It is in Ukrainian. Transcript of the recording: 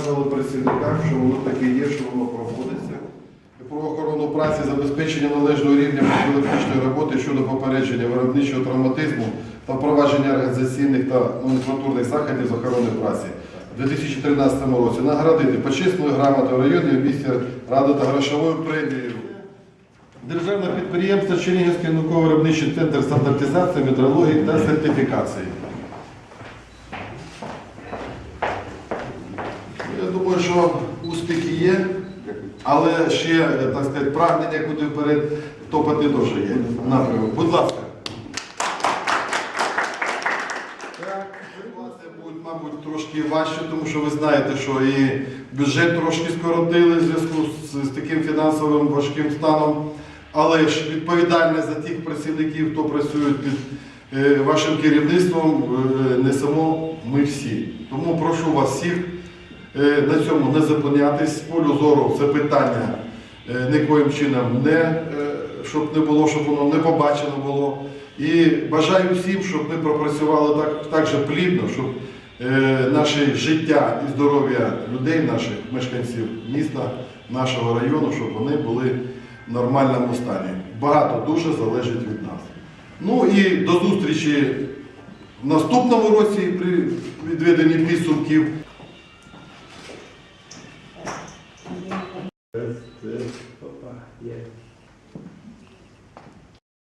показували працівникам, що воно таке є, що воно проводиться. Про охорону праці, забезпечення належного рівня профілактичної роботи щодо попередження виробничого травматизму та впровадження організаційних та номенклатурних заходів з охорони праці. У 2013 році наградити почесною грамотою районної місті ради та грошовою премією. Державне підприємство Чернігівський науково-виробничий центр стандартизації, метрології та сертифікації. Думаю, що успіхи є, але ще, так сказати, прагнення куди вперед топати теж є. Напрямок. Будь ласка. Мабуть, трошки важче, тому що ви знаєте, що і бюджет трошки скоротили в зв'язку з, з таким фінансовим важким станом. Але ж відповідальність за тих працівників, хто працює під е, вашим керівництвом, е, несемо ми всі. Тому прошу вас всіх на цьому не зупинятись. З полю зору це питання е, нікоїм чином не, е, щоб не було, щоб воно не побачено було. І бажаю всім, щоб ми пропрацювали так, так же плідно, щоб е, наше життя і здоров'я людей, наших мешканців міста, нашого району, щоб вони були в нормальному стані. Багато дуже залежить від нас. Ну і до зустрічі в наступному році при відведенні підсумків.